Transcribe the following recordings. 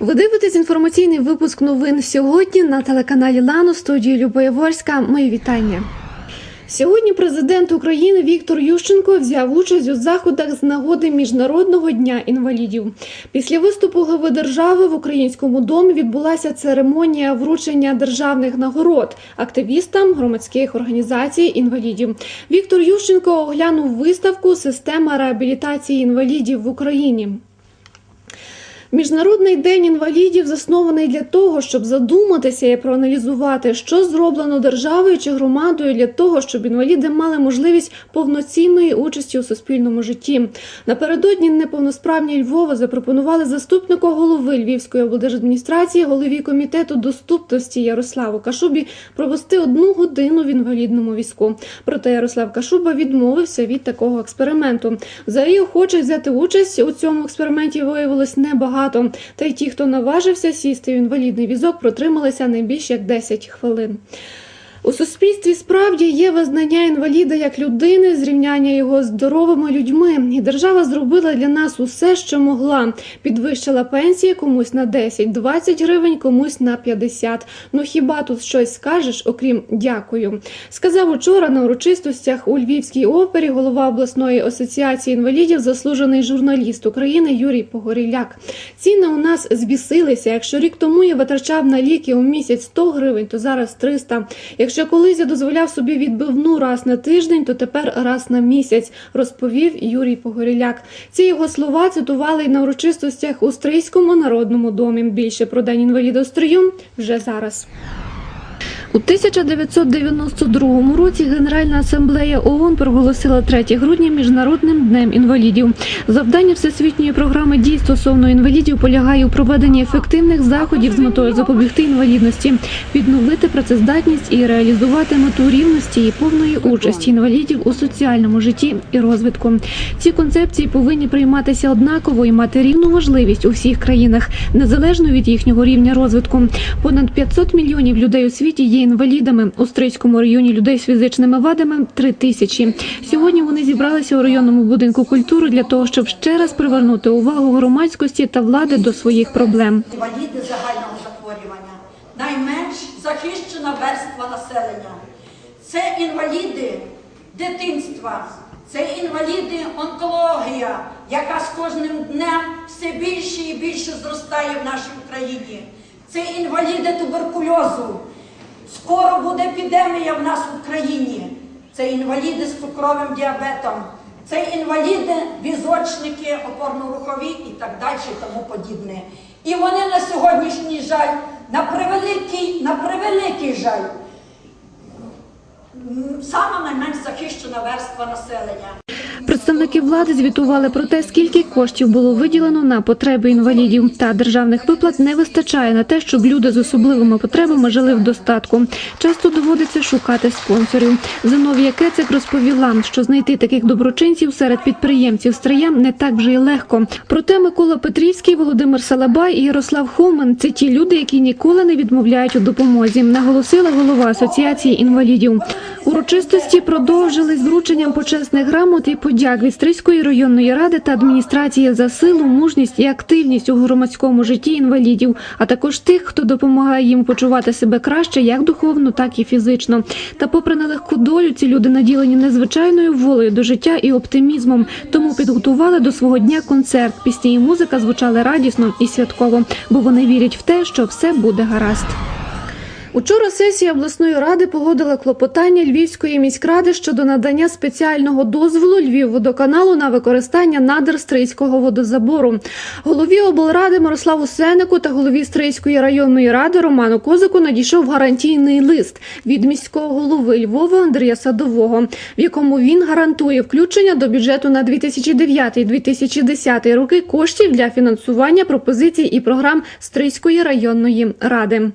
Ви дивитесь інформаційний випуск новин сьогодні на телеканалі Лану студії Любоя Ворська. Мої вітання. Сьогодні президент України Віктор Ющенко взяв участь у заходах з нагоди Міжнародного дня інвалідів. Після виступу глави держави в українському домі відбулася церемонія вручення державних нагород активістам громадських організацій інвалідів. Віктор Ющенко оглянув виставку Система реабілітації інвалідів в Україні. Міжнародний день інвалідів заснований для того, щоб задуматися і проаналізувати, що зроблено державою чи громадою для того, щоб інваліди мали можливість повноцінної участі у суспільному житті. Напередодні неповносправні Львова запропонували заступнику голови Львівської облдержадміністрації, голові комітету доступності Ярославу Кашубі провести одну годину в інвалідному візку. Проте Ярослав Кашуба відмовився від такого експерименту. Взагалі охочих взяти участь у цьому експерименті виявилось небагато. Та й ті, хто наважився сісти в інвалідний візок, протрималися не більш як 10 хвилин. У суспільстві справді є визнання інваліда як людини, зрівняння його з здоровими людьми. І держава зробила для нас усе, що могла. Підвищила пенсії комусь на 10, 20 гривень, комусь на 50. Ну хіба тут щось скажеш, окрім дякую? Сказав учора на урочистостях у Львівській опері голова обласної асоціації інвалідів, заслужений журналіст України Юрій Погоріляк. Ціни у нас збісилися. Якщо рік тому я витрачав на ліки у місяць 100 гривень, то зараз 300. Якщо колись я дозволяв собі відбивну раз на тиждень, то тепер раз на місяць, розповів Юрій Погоріляк. Ці його слова цитували й на урочистостях у Стрийському народному домі. Більше про день інваліда Стрию вже зараз. У 1992 році Генеральна асамблея ООН проголосила 3 грудня міжнародним днем інвалідів. Завдання всесвітньої програми дій стосовно інвалідів полягає у проведенні ефективних заходів з метою запобігти інвалідності, відновити працездатність і реалізувати мету рівності і повної участі інвалідів у соціальному житті і розвитку. Ці концепції повинні прийматися однаково і мати рівну важливість у всіх країнах, незалежно від їхнього рівня розвитку. Понад 500 мільйонів людей у світі є інвалідами. У Стрийському районі людей з фізичними вадами три тисячі. Сьогодні вони зібралися у районному будинку культури для того, щоб ще раз привернути увагу громадськості та влади до своїх проблем. інваліди загального захворювання, найменш захищена верства населення. Це інваліди дитинства, це інваліди онкологія, яка з кожним днем все більше і більше зростає в нашій Україні. Це інваліди туберкульозу. Скоро буде епідемія в нас в Україні. Це інваліди з цукровим діабетом. Це інваліди, візочники, опорно-рухові і так далі, тому подібне. І вони на сьогоднішній жаль, на превеликий, на превеликий жаль, сама найменш захищена верства населення. Представники влади звітували про те, скільки коштів було виділено на потреби інвалідів. Та державних виплат не вистачає на те, щоб люди з особливими потребами жили в достатку. Часто доводиться шукати спонсорів. Зиновія Кецик розповіла, що знайти таких доброчинців серед підприємців Стрия не так вже й легко. Проте Микола Петрівський, Володимир Салабай і Ярослав Хомен це ті люди, які ніколи не відмовляють у допомозі. Наголосила голова асоціації інвалідів. Урочистості продовжили з врученням почесних грамот і подяк від Стрийської районної ради та адміністрації за силу, мужність і активність у громадському житті інвалідів, а також тих, хто допомагає їм почувати себе краще як духовно, так і фізично. Та, попри нелегку долю, ці люди наділені незвичайною волею до життя і оптимізмом. Тому підготували до свого дня концерт. Пісні і музика звучали радісно і святково, бо вони вірять в те, що все буде гаразд. Учора сесія обласної ради погодила клопотання Львівської міськради щодо надання спеціального дозволу Львівводоканалу на використання надр Стрийського водозабору. Голові облради Мирославу Сенику та голові Стрийської районної ради Роману Козику надійшов гарантійний лист від міського голови Львова Андрія Садового, в якому він гарантує включення до бюджету на 2009-2010 роки коштів для фінансування пропозицій і програм Стрийської районної ради.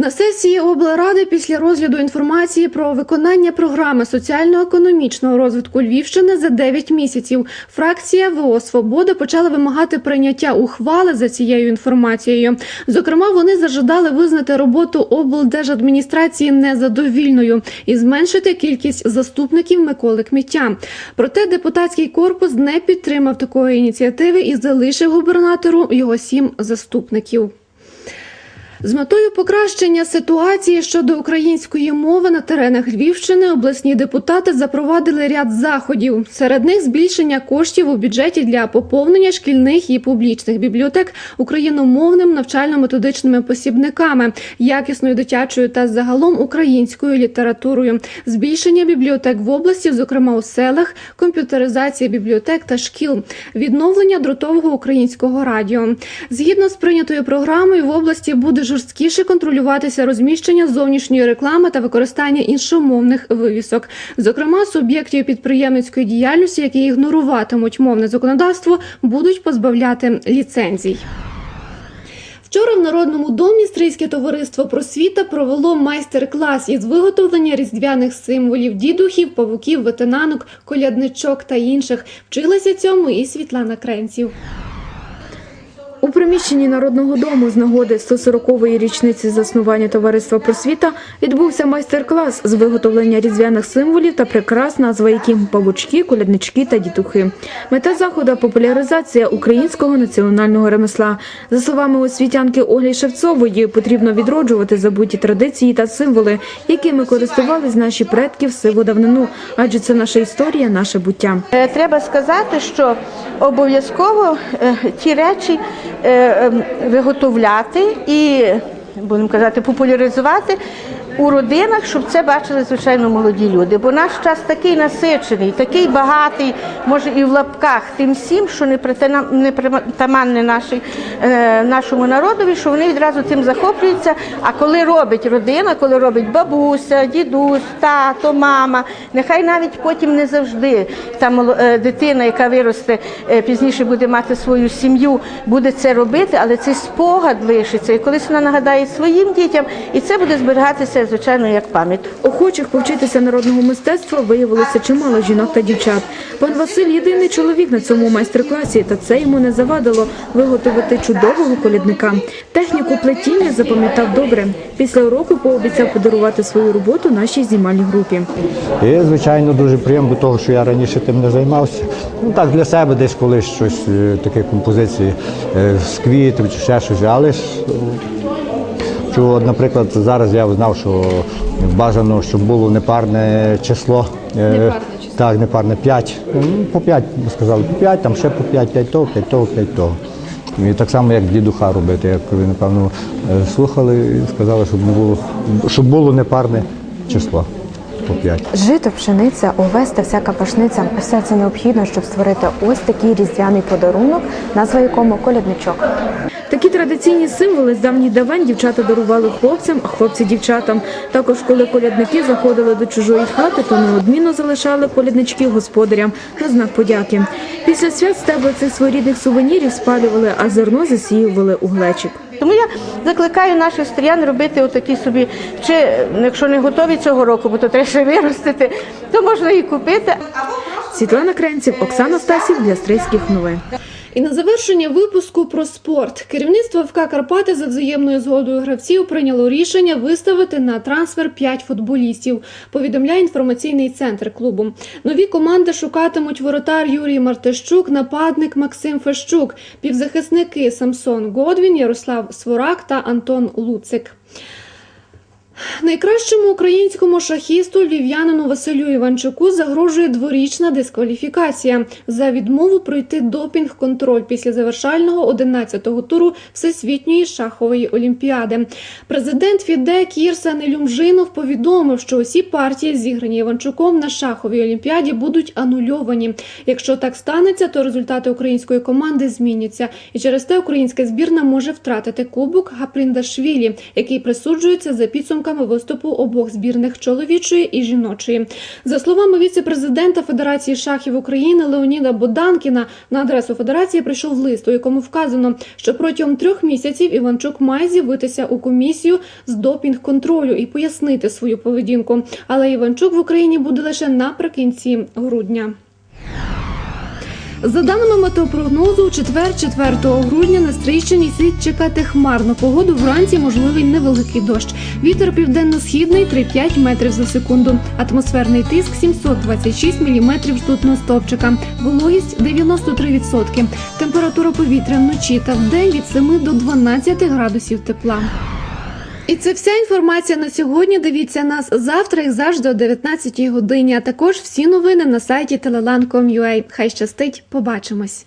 На сесії облради після розгляду інформації про виконання програми соціально-економічного розвитку Львівщини за 9 місяців фракція ВО Свобода почала вимагати прийняття ухвали за цією інформацією. Зокрема, вони зажадали визнати роботу облдержадміністрації незадовільною і зменшити кількість заступників Миколи Кміття. Проте депутатський корпус не підтримав такої ініціативи і залишив губернатору його сім заступників. З метою покращення ситуації щодо української мови на теренах Львівщини обласні депутати запровадили ряд заходів. Серед них збільшення коштів у бюджеті для поповнення шкільних і публічних бібліотек україномовним навчально-методичними посібниками, якісною дитячою та загалом українською літературою, збільшення бібліотек в області, зокрема у селах, комп'ютеризація бібліотек та шкіл, відновлення дротового українського радіо. Згідно з прийнятою програмою, в області буде жорсткіше контролюватися розміщення зовнішньої реклами та використання іншомовних вивісок, зокрема суб'єктів підприємницької діяльності, які ігноруватимуть мовне законодавство, будуть позбавляти ліцензій. Вчора в Народному домі Стрийське товариство просвіта провело майстер-клас із виготовлення різдвяних символів дідухів, павуків, ветенанок, колядничок та інших. Вчилася цьому і Світлана Кренців. У приміщенні Народного дому з нагоди 140-ї річниці заснування товариства просвіта відбувся майстер-клас з виготовлення різдвяних символів та прикрас, назва яким павучки, коляднички та дітухи. Мета заходу популяризація українського національного ремесла. За словами освітянки Олі Шевцової, потрібно відроджувати забуті традиції та символи, якими користувались наші предки в сиву давнину, адже це наша історія, наше буття. Е, Треба сказати, що обов'язково е, ті речі виготовляти і, будемо казати, популяризувати у родинах, щоб це бачили, звичайно, молоді люди. Бо наш час такий насичений, такий багатий, може і в лапках, тим всім, що не притаманне нашій, е, нашому народові, що вони відразу цим захоплюються. А коли робить родина, коли робить бабуся, дідусь, тато, мама, нехай навіть потім не завжди та е, дитина, яка виросте, е, пізніше буде мати свою сім'ю, буде це робити, але цей спогад лишиться. І колись вона нагадає своїм дітям, і це буде зберігатися, звичайно, як пам'ять. Охочих повчитися народного мистецтва виявилося чимало жінок та дівчат. Пан Василь єдиний чоловік на цьому майстер-класі, та це йому не завадило виготовити чудового колядника. Техніку плетіння запам'ятав добре. Після уроку пообіцяв подарувати свою роботу нашій знімальній групі. І, звичайно, дуже приємно до того, що я раніше тим не займався. Ну так для себе десь колись щось е, таке композиції е, з квітів чи ще щось. Але ж, що, наприклад, зараз я знав, що бажано, щоб було непарне число. Непарне число. Так, непарне 5. Ну, по 5, сказали, по 5, там ще по 5, 5 того, 5 того, 5 того. І так само, як дідуха робити, як ви, напевно, е, слухали і сказали, щоб було, щоб було непарне число по 5. Жито, пшениця, овес та всяка пашниця – все це необхідно, щоб створити ось такий різдвяний подарунок, назва якому колядничок. Такі традиційні символи з давніх давен дівчата дарували хлопцям, а хлопці дівчатам. Також, коли колядники заходили до чужої хати, то неодмінно залишали коляднички господарям на знак подяки. Після свят стебла цих своєрідних сувенірів спалювали, а зерно засіювали у глечик. Тому я закликаю наших стріян робити отакі собі, чи якщо не готові цього року, бо то треба ще виростити, то можна і купити. Світлана Кренців, Оксана Стасів для Стрийських новин. І на завершення випуску про спорт керівництво ФК Карпати за взаємною згодою гравців прийняло рішення виставити на трансфер 5 футболістів. Повідомляє інформаційний центр клубу. Нові команди шукатимуть воротар Юрій Мартищук, нападник Максим Фещук, півзахисники Самсон Годвін, Ярослав Сворак та Антон Луцик. Найкращому українському шахісту львів'янину Василю Іванчуку загрожує дворічна дискваліфікація за відмову пройти допінг-контроль після завершального 11-го туру Всесвітньої шахової олімпіади. Президент ФІДЕ Кірса Нелюмжинов повідомив, що усі партії, зіграні Іванчуком на шаховій олімпіаді, будуть анульовані. Якщо так станеться, то результати української команди зміняться, і через те українська збірна може втратити кубок Гапріндашвілі, який присуджується за підсумками підсумками виступу обох збірних чоловічої і жіночої. За словами віце-президента Федерації шахів України Леоніда Боданкіна, на адресу федерації прийшов лист, у якому вказано, що протягом трьох місяців Іванчук має з'явитися у комісію з допінг-контролю і пояснити свою поведінку. Але Іванчук в Україні буде лише наприкінці грудня. За даними метеопрогнозу, у четвер, 4 грудня на Стрийщині слід чекати хмарну погоду. Вранці можливий невеликий дощ. Вітер південно-східний 3-5 метрів за секунду. Атмосферний тиск 726 міліметрів ртутного стовпчика. Вологість 93%. Температура повітря вночі та вдень від 7 до 12 градусів тепла. І це вся інформація на сьогодні. Дивіться нас завтра, як завжди, о 19 годині. А також всі новини на сайті telelan.com.ua. Хай щастить, побачимось.